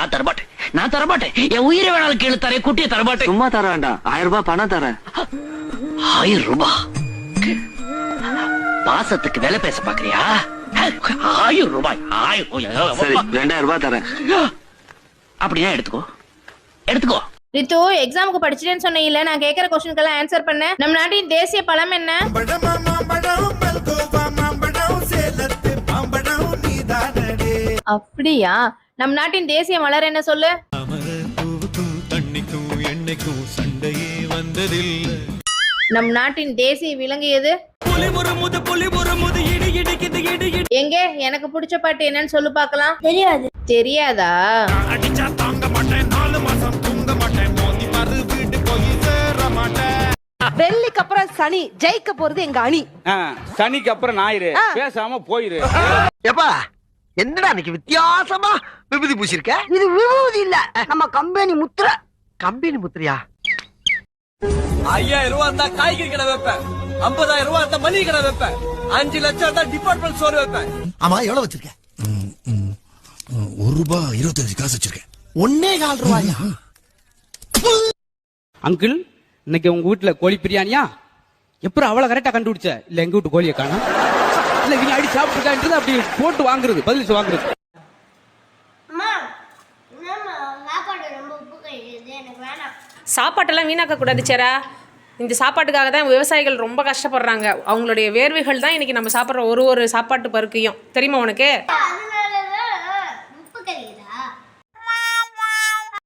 நான் தரமாட்டேன். நான் தரமாட்டேன். என் உயிரை வேணாலும் கேளு தரேன் குட்டியை தரமாட்டேன். சும்மா தர வேண்டாம். ஆயிரம் ரூபாய் பணம் தரேன். ஆயிரம் ரூபாய் பாசத்துக்கு விலை பேச பாக்குறியா? ஆயிரம் ரூபாய் ஆயிரம் சரி. ரெண்டாயிரம் ரூபாய் தரேன். அப்படின்னா எடுத்துக்கோ. எடுத்துக்கோ. ரித்து எக்ஸாமுக்கு படிச்சிட்டேன்னு சொன்னீங்கல்ல நான் கேட்கிற கொஸ்டினுக்கெல்லாம் ஆன்சர் பண்ண. நம் நாட்டின் தேசிய பழம் என்ன? அப்படியா? நம் நாட்டின் தேசிய மலர் என்ன சொல்லு? பூவுக்கும் தண்ணிக்கும் எண்ணெய்க்கும் சண்டையே வந்ததில்லை. நம் நாட்டின் தேசிய விலங்கு எது? எங்க? எனக்கு பிடிச்ச பாட்டு என்னன்னு சொல்லு பார்க்கலாம். தெரியாது. தெரியாதா? அடிச்சா தாங்க மாட்டேன் நாலு மாசம் தூங்க மாட்டேன். மோதி மறு வீட்டு போய் சேர மாட்டேன். வெள்ளிக்கு அப்புறம் சனி ஜெயிக்க போறது எங்க அணி. சனிக்கு அப்புறம் ஞாயிறு. பேசாம போயிரு. எப்பா என்னடா இன்னைக்கு வித்தியாசமா விபூதி பூசிருக்க? இது விபூதி இல்ல. நம்ம கம்பெனி முத்திர. கம்பெனி முத்திரையா? ஐயாயிரம் ரூபா இருந்தா காய்கறி கடை வைப்பேன். ஐம்பதாயிரம் ரூபா இருந்தா மளிகை கடை வைப்பேன். அஞ்சு லட்சம் இருந்தா டிபார்ட்மெண்ட் ஸ்டோர் வைப்பேன். ஆமா எவ்வளவு வச்சிருக்க? ஒரு ரூபாய் இருபத்தஞ்சு காசு வச்சிருக்கேன் ஒன்னே கால் ரூபாயா? அங்கிள் இன்னைக்கு உங்க வீட்டுல கோழி பிரியாணியா? எப்படி அவ்வளவு கரெக்டா கண்டுபிடிச்ச? இல்ல எங்க வீட்டு கோழியை காணும்? இல்ல இவங்க அடி சாப்பிட்டுருக்கான்றது அப்படி போட்டு வாங்குறது பதில் வாங்குறது. சாப்பாட்டெல்லாம் வீணாக்க கூடாது சேரா. இந்த சாப்பாட்டுக்காக தான் விவசாயிகள் ரொம்ப கஷ்டப்படுறாங்க. அவங்களுடைய வேர்வைகள் தான் இன்னைக்கு நம்ம சாப்பிட்ற ஒரு ஒரு சாப்பாட்டு பருக்கையும். தெரியுமா உனக்கு?